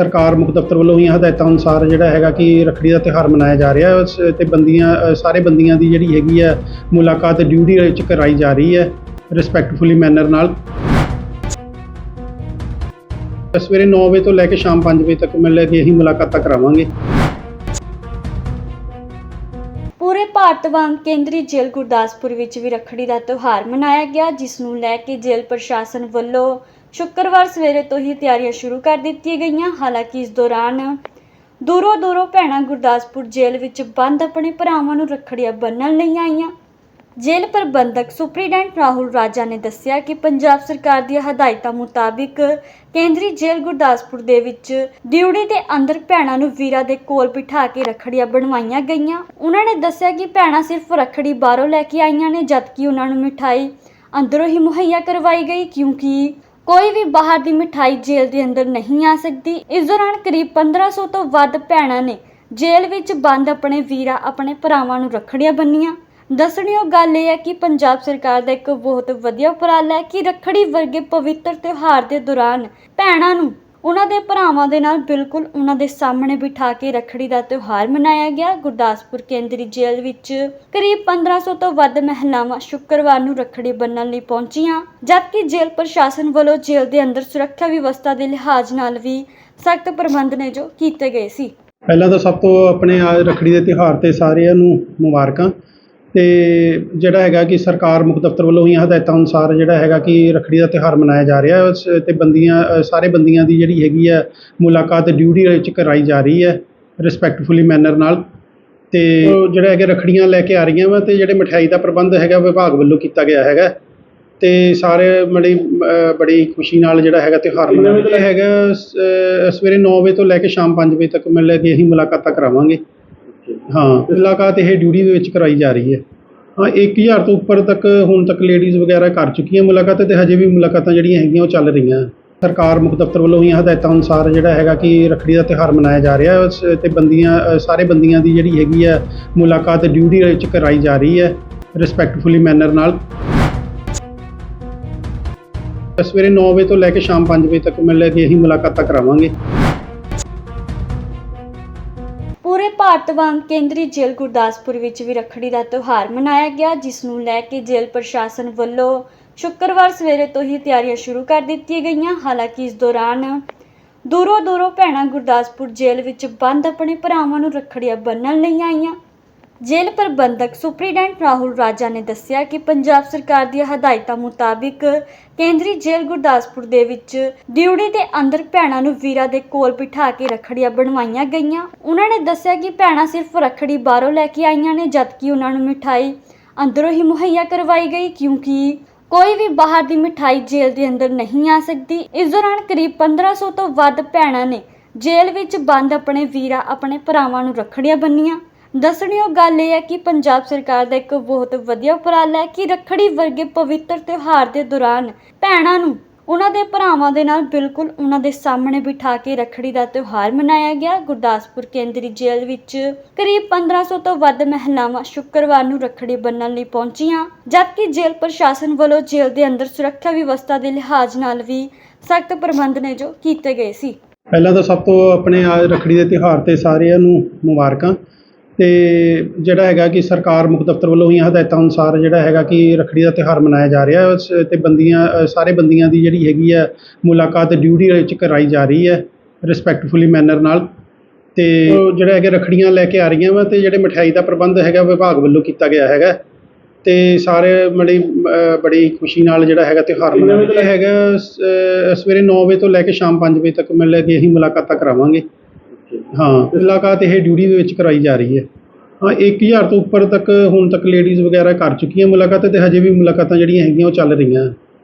ਸਰਕਾਰ ਮੁੱਖ ਦਫ਼ਤਰ ਵੱਲੋਂ ਹੀ ਹਦਾਇਤਾਂ ਅਨੁਸਾਰ ਜਿਹੜਾ ਹੈਗਾ ਕਿ ਰੱਖੜੀ ਦਾ ਤਿਉਹਾਰ ਮਨਾਇਆ ਜਾ ਰਿਹਾ ਹੈ। ਉਸ ਤੇ ਬੰਦੀਆਂ ਸਾਰੇ ਬੰਦੀਆਂ ਦੀ ਜਿਹੜੀ ਹੈਗੀ ਹੈ ਮੁਲਾਕਾਤ ਡਿਊਟੀ ਵਿੱਚ ਕਰਾਈ ਜਾ ਰਹੀ ਹੈ ਰਿਸਪੈਕਟਫੁਲੀ ਮੈਨਰ ਨਾਲ। ਸਵੇਰੇ 9 ਵਜੇ ਤੋਂ ਲੈ ਕੇ ਸ਼ਾਮ 5 ਵਜੇ ਤੱਕ ਮਿਲ ਕੇ ਅਸੀਂ ਮੁਲਾਕਾਤਾਂ ਕਰਾਵਾਂਗੇ। ਭਾਰਤ ਵਾਂਗ ਕੇਂਦਰੀ ਜੇਲ੍ਹ ਗੁਰਦਾਸਪੁਰ ਵਿੱਚ ਵੀ ਰੱਖੜੀ ਦਾ ਤਿਉਹਾਰ ਮਨਾਇਆ ਗਿਆ, ਜਿਸ ਨੂੰ ਲੈ ਕੇ ਜੇਲ੍ਹ ਪ੍ਰਸ਼ਾਸਨ ਵੱਲੋਂ ਸ਼ੁੱਕਰਵਾਰ ਸਵੇਰੇ ਤੋਂ ਹੀ ਤਿਆਰੀਆਂ ਸ਼ੁਰੂ ਕਰ ਦਿੱਤੀਆਂ ਗਈਆਂ। ਹਾਲਾਂਕਿ ਇਸ ਦੌਰਾਨ ਦੂਰੋਂ ਦੂਰੋਂ ਭੈਣਾਂ ਗੁਰਦਾਸਪੁਰ ਜੇਲ੍ਹ ਵਿੱਚ ਬੰਦ ਆਪਣੇ ਭਰਾਵਾਂ ਨੂੰ ਰੱਖੜੀਆਂ ਬੰਨਣ ਲਈ ਆਈਆਂ। ਜੇਲ੍ਹ ਪ੍ਰਬੰਧਕ ਸੁਪਰੀਡੈਂਟ ਰਾਹੁਲ ਰਾਜਾ ਨੇ ਦੱਸਿਆ ਕਿ ਪੰਜਾਬ ਸਰਕਾਰ ਦੀਆਂ ਹਦਾਇਤਾਂ ਮੁਤਾਬਿਕ ਕੇਂਦਰੀ ਜੇਲ੍ਹ ਗੁਰਦਾਸਪੁਰ ਦੇ ਵਿੱਚ ਡਿਊਟੀ ਦੇ ਅੰਦਰ ਭੈਣਾਂ ਨੂੰ ਵੀਰਾਂ ਦੇ ਕੋਲ ਬਿਠਾ ਕੇ ਰੱਖੜੀਆਂ ਬਣਵਾਈਆਂ ਗਈਆਂ। ਉਹਨਾਂ ਨੇ ਦੱਸਿਆ ਕਿ ਭੈਣਾਂ ਸਿਰਫ ਰੱਖੜੀ ਬਾਹਰੋਂ ਲੈ ਕੇ ਆਈਆਂ ਨੇ, ਜਦਕਿ ਉਹਨਾਂ ਨੂੰ ਮਿਠਾਈ ਅੰਦਰੋਂ ਹੀ ਮੁਹੱਈਆ ਕਰਵਾਈ ਗਈ, ਕਿਉਂਕਿ ਕੋਈ ਵੀ ਬਾਹਰ ਦੀ ਮਿਠਾਈ ਜੇਲ੍ਹ ਦੇ ਅੰਦਰ ਨਹੀਂ ਆ ਸਕਦੀ। ਇਸ ਦੌਰਾਨ ਕਰੀਬ 1500 ਤੋਂ ਵੱਧ ਭੈਣਾਂ ਨੇ ਜੇਲ੍ਹ ਵਿੱਚ ਬੰਦ ਆਪਣੇ ਵੀਰਾ, ਆਪਣੇ ਭਰਾਵਾਂ ਨੂੰ ਰੱਖੜੀਆਂ ਬੰਨੀਆਂ। ਦੱਸਣਯੋਗ ਗੱਲ ਇਹ ਹੈ ਕਿ ਪੰਜਾਬ ਸਰਕਾਰ ਦਾ ਇੱਕ ਬਹੁਤ ਵਧੀਆ ਉਪਰਾਲਾ ਹੈ ਕਿ ਰੱਖੜੀ ਵਰਗੇ ਪਵਿੱਤਰ ਤਿਉਹਾਰ ਦੇ ਦੌਰਾਨ ਭੈਣਾਂ ਨੂੰ ਉਹਨਾਂ ਦੇ ਭਰਾਵਾਂ ਦੇ ਨਾਲ ਬਿਲਕੁਲ ਉਹਨਾਂ ਦੇ ਸਾਹਮਣੇ ਬਿਠਾ ਕੇ ਰੱਖੜੀ ਦਾ ਤਿਉਹਾਰ ਮਨਾਇਆ ਗਿਆ। ਗੁਰਦਾਸਪੁਰ ਕੇਂਦਰੀ ਜੇਲ੍ਹ ਵਿੱਚ ਕਰੀਬ 1500 ਤੋਂ ਵੱਧ ਮਹਿਲਾਵਾਂ ਸ਼ੁੱਕਰਵਾਰ ਨੂੰ ਰੱਖੜੀ ਬੰਨ੍ਹਣ ਲਈ ਪਹੁੰਚੀਆਂ, ਜਦਕਿ ਜੇਲ੍ਹ ਪ੍ਰਸ਼ਾਸਨ ਵੱਲੋਂ ਜੇਲ੍ਹ ਦੇ ਅੰਦਰ ਸੁਰੱਖਿਆ ਵਿਵਸਥਾ ਦੇ ਲਿਹਾਜ਼ ਨਾਲ ਵੀ ਸਖਤ ਪ੍ਰਬੰਧ ਨੇ ਜੋ ਕੀਤੇ ਗਏ ਸੀ। ਪਹਿਲਾਂ ਤਾਂ ਸਭ ਤੋਂ ਆਪਣੇ ਰੱਖੜੀ ਦੇ ਤਿਉਹਾਰ ਤੇ ਸਾਰਿਆਂ ਨੂੰ ਮੁਬਾਰਕਾਂ। ਤੇ ਜਿਹੜਾ ਹੈਗਾ ਕਿ ਸਰਕਾਰ ਮੁੱਖ ਦਫ਼ਤਰ ਵੱਲੋਂ ਹੀ ਹਦਾਇਤਾਂ ਅਨੁਸਾਰ ਜਿਹੜਾ ਹੈਗਾ ਕਿ ਰੱਖੜੀ ਦਾ ਤਿਉਹਾਰ ਮਨਾਇਆ ਜਾ ਰਿਹਾ ਹੈ, ਉਸ ਤੇ ਬੰਦੀਆਂ ਸਾਰੇ ਬੰਦੀਆਂ ਦੀ ਜਿਹੜੀ ਹੈਗੀ ਆ ਮੁਲਾਕਾਤ ਡਿਊਟੀ ਵਿੱਚ ਕਰਾਈ ਜਾ ਰਹੀ ਹੈ ਰਿਸਪੈਕਟਫੁਲੀ ਮੈਨਰ ਨਾਲ। ਤੇ ਜਿਹੜਾ ਹੈਗਾ ਰੱਖੜੀਆਂ ਲੈ ਕੇ ਆ ਰਹੀਆਂ ਵਾ ਤੇ ਜਿਹੜੇ ਮਠਿਆਈ ਦਾ ਪ੍ਰਬੰਧ ਹੈਗਾ ਵਿਭਾਗ ਵੱਲੋਂ ਕੀਤਾ ਗਿਆ ਹੈਗਾ। ਤੇ ਸਾਰੇ ਬੜੀ ਬੜੀ ਖੁਸ਼ੀ ਨਾਲ ਜਿਹੜਾ ਹੈਗਾ ਤਿਉਹਾਰ ਮਨਾਇਆ ਜਾ ਹੈਗਾ, ਸ- ਸਵੇਰੇ 9 ਵਜੇ ਤੋਂ ਲੈ ਕੇ ਸ਼ਾਮ 5 ਵਜੇ ਤੱਕ ਮਿਲ ਕੇ ਅਸੀਂ ਮੁਲਾਕਾਤਾਂ ਕਰਾਵਾਂਗੇ। ਹਾਂ ਮੁਲਾਕਾਤ ਇਹ ਡਿਊਟੀ ਦੇ ਵਿੱਚ ਕਰਾਈ ਜਾ ਰਹੀ ਹੈ। ਹਾਂ 1000 ਤੋਂ ਉੱਪਰ ਤੱਕ ਹੁਣ ਤੱਕ ਲੇਡੀਜ਼ ਵਗੈਰਾ ਕਰ ਚੁੱਕੀਆਂ ਮੁਲਾਕਾਤਾਂ ਤੇ ਹਜੇ ਵੀ ਮੁਲਾਕਾਤਾਂ ਜਿਹੜੀਆਂ ਹੈਗੀਆਂ ਉਹ ਚੱਲ ਰਹੀਆਂ। ਸਰਕਾਰ, ਮੁੱਖ ਦਫ਼ਤਰ ਵੱਲੋਂ ਹੋਈਆਂ ਹਦਾਇਤਾਂ ਅਨੁਸਾਰ ਜਿਹੜਾ ਹੈਗਾ ਕਿ ਰੱਖੜੀ ਦਾ ਤਿਉਹਾਰ ਮਨਾਇਆ ਜਾ ਰਿਹਾ ਹੈ। ਉਸ ਤੇ ਬੰਦੀਆਂ ਸਾਰੇ ਬੰਦੀਆਂ ਦੀ ਜਿਹੜੀ ਹੈਗੀ ਹੈ ਮੁਲਾਕਾਤ ਡਿਊਟੀ ਵਿੱਚ ਕਰਾਈ ਜਾ ਰਹੀ ਹੈ ਰਿਸਪੈਕਟਫੁਲੀ ਮੈਨਰ ਨਾਲ। ਸਵੇਰੇ 9 ਵਜੇ ਤੋਂ ਲੈ ਕੇ ਸ਼ਾਮ 5 ਵਜੇ ਤੱਕ ਮਿਲ ਕੇ ਅਸੀਂ ਮੁਲਾਕਾਤਾਂ ਕਰਾਵਾਂਗੇ। ਭਾਰਤ ਵਾਂਗ ਕੇਂਦਰੀ ਜੇਲ੍ਹ ਗੁਰਦਾਸਪੁਰ ਵਿੱਚ ਵੀ ਰੱਖੜੀ ਦਾ ਤਿਉਹਾਰ ਮਨਾਇਆ ਗਿਆ, ਜਿਸ ਨੂੰ ਲੈ ਕੇ ਜੇਲ੍ਹ ਪ੍ਰਸ਼ਾਸਨ ਵੱਲੋਂ ਸ਼ੁੱਕਰਵਾਰ ਸਵੇਰੇ ਤੋਂ ਹੀ ਤਿਆਰੀਆਂ ਸ਼ੁਰੂ ਕਰ ਦਿੱਤੀਆਂ ਗਈਆਂ। ਹਾਲਾਂਕਿ ਇਸ ਦੌਰਾਨ ਦੂਰੋਂ ਦੂਰੋਂ ਭੈਣਾਂ ਗੁਰਦਾਸਪੁਰ ਜੇਲ੍ਹ ਵਿੱਚ ਬੰਦ ਆਪਣੇ ਭਰਾਵਾਂ ਨੂੰ ਰੱਖੜੀਆਂ ਬੰਨ੍ਹਣ ਲਈ ਆਈਆਂ। ਜੇਲ੍ਹ ਪ੍ਰਬੰਧਕ ਸੁਪਰੀਡੈਂਟ ਰਾਹੁਲ ਰਾਜਾ ਨੇ ਦੱਸਿਆ ਕਿ ਪੰਜਾਬ ਸਰਕਾਰ ਦੀਆਂ ਹਦਾਇਤਾਂ ਮੁਤਾਬਿਕ ਕੇਂਦਰੀ ਜੇਲ੍ਹ ਗੁਰਦਾਸਪੁਰ ਦੇ ਵਿੱਚ ਡਿਊਟੀ ਦੇ ਅੰਦਰ ਭੈਣਾਂ ਨੂੰ ਵੀਰਾਂ ਦੇ ਕੋਲ ਬਿਠਾ ਕੇ ਰੱਖੜੀਆਂ ਬਣਵਾਈਆਂ ਗਈਆਂ। ਉਹਨਾਂ ਨੇ ਦੱਸਿਆ ਕਿ ਭੈਣਾਂ ਸਿਰਫ ਰੱਖੜੀ ਬਾਹਰੋਂ ਲੈ ਕੇ ਆਈਆਂ ਨੇ, ਜਦਕਿ ਉਹਨਾਂ ਨੂੰ ਮਿਠਾਈ ਅੰਦਰੋਂ ਹੀ ਮੁਹੱਈਆ ਕਰਵਾਈ ਗਈ, ਕਿਉਂਕਿ ਕੋਈ ਵੀ ਬਾਹਰ ਦੀ ਮਿਠਾਈ ਜੇਲ੍ਹ ਦੇ ਅੰਦਰ ਨਹੀਂ ਆ ਸਕਦੀ। ਇਸ ਦੌਰਾਨ ਕਰੀਬ 1500 ਤੋਂ ਵੱਧ ਭੈਣਾਂ ਨੇ ਜੇਲ੍ਹ ਵਿੱਚ ਬੰਦ ਆਪਣੇ ਵੀਰਾਂ, ਆਪਣੇ ਭਰਾਵਾਂ ਨੂੰ ਰੱਖੜੀਆਂ ਬੰਨੀਆਂ। ਦੱਸਣਯੋਗ ਗੱਲ ਇਹ ਹੈ ਕਿ ਪੰਜਾਬ ਸਰਕਾਰ ਦਾ ਇੱਕ ਬਹੁਤ ਵਧੀਆ ਉਪਰਾਲਾ ਹੈ ਕਿ ਰੱਖੜੀ ਵਰਗੇ ਪਵਿੱਤਰ ਤਿਉਹਾਰ ਦੇ ਦੌਰਾਨ ਭੈਣਾਂ ਨੂੰ ਉਹਨਾਂ ਦੇ ਭਰਾਵਾਂ ਦੇ ਨਾਲ ਬਿਲਕੁਲ ਉਹਨਾਂ ਦੇ ਸਾਹਮਣੇ ਬਿਠਾ ਕੇ ਰੱਖੜੀ ਦਾ ਤਿਉਹਾਰ ਮਨਾਇਆ ਗਿਆ। ਗੁਰਦਾਸਪੁਰ ਕੇਂਦਰੀ ਜੇਲ੍ਹ ਵਿੱਚ ਕਰੀਬ 1500 ਤੋਂ ਵੱਧ ਮਹਿਲਾਵਾਂ ਸ਼ੁੱਕਰਵਾਰ ਨੂੰ ਰੱਖੜੀ ਬੰਨ੍ਹਣ ਲਈ ਪਹੁੰਚੀਆਂ, ਜਦਕਿ ਜੇਲ੍ਹ ਪ੍ਰਸ਼ਾਸਨ ਵੱਲੋਂ ਜੇਲ੍ਹ ਦੇ ਅੰਦਰ ਸੁਰੱਖਿਆ ਵਿਵਸਥਾ ਦੇ ਲਿਹਾਜ਼ ਨਾਲ ਵੀ ਸਖਤ ਪ੍ਰਬੰਧ ਨੇ ਜੋ ਕੀਤੇ ਗਏ ਸੀ। ਪਹਿਲਾਂ ਤਾਂ ਸਭ ਤੋਂ ਆਪਣੇ ਆ ਰੱਖੜੀ ਦੇ ਤਿਉਹਾਰ ਤੇ ਸਾਰਿਆਂ ਨੂੰ ਮੁਬਾਰਕਾਂ। ਤੇ ਜਿਹੜਾ ਹੈਗਾ ਕਿ ਸਰਕਾਰ ਮੁੱਖ ਦਫ਼ਤਰ ਵੱਲੋਂ ਹੀ ਹਦਾਇਤਾਂ ਅਨੁਸਾਰ ਜਿਹੜਾ ਹੈਗਾ ਕਿ ਰੱਖੜੀ ਦਾ ਤਿਉਹਾਰ ਮਨਾਇਆ ਜਾ ਰਿਹਾ ਹੈ ਉਸ ਤੇ ਬੰਦੀਆਂ ਸਾਰੇ ਬੰਦੀਆਂ ਦੀ ਜਿਹੜੀ ਹੈਗੀ ਹੈ ਮੁਲਾਕਾਤ ਡਿਊਟੀ ਵਿੱਚ ਕਰਾਈ ਜਾ ਰਹੀ ਹੈ ਰਿਸਪੈਕਟਫੁਲੀ ਮੈਨਰ ਨਾਲ। ਤੇ ਜਿਹੜਾ ਹੈਗੇ ਰੱਖੜੀਆਂ ਲੈ ਕੇ ਆ ਰਹੀਆਂ ਵਾ ਤੇ ਜਿਹੜੇ ਮਠਿਆਈ ਦਾ ਪ੍ਰਬੰਧ ਹੈਗਾ ਵਿਭਾਗ ਵੱਲੋਂ ਕੀਤਾ ਗਿਆ ਹੈਗਾ। ਤੇ ਸਾਰੇ ਬੜੀ ਬੜੀ ਖੁਸ਼ੀ ਨਾਲ ਜਿਹੜਾ ਹੈਗਾ ਤਿਉਹਾਰ ਮਨਾਇਆ ਜਾ ਹੈਗਾ ਸਵੇਰੇ 9 ਵਜੇ ਤੋਂ ਲੈ ਕੇ ਸ਼ਾਮ 5 ਵਜੇ ਤੱਕ ਮਿਲ ਕੇ ਅਸੀਂ ਮੁਲਾਕਾਤਾਂ ਕਰਾਵਾਂਗੇ। ਹਾਂ। ਮੁਲਾਕਾਤ ਇਹ ਡਿਊਟੀ ਦੇ ਵਿੱਚ ਕਰਾਈ ਜਾ ਰਹੀ ਹੈ। ਹਾਂ 1000 ਤੋਂ ਉੱਪਰ ਤੱਕ ਹੁਣ ਤੱਕ ਲੇਡੀਜ਼ ਵਗੈਰਾ ਕਰ ਚੁੱਕੀਆਂ ਮੁਲਾਕਾਤਾਂ ਤੇ ਹਜੇ ਵੀ ਮੁਲਾਕਾਤਾਂ ਜਿਹੜੀਆਂ ਹੈਗੀਆਂ ਉਹ ਚੱਲ ਰਹੀਆਂ।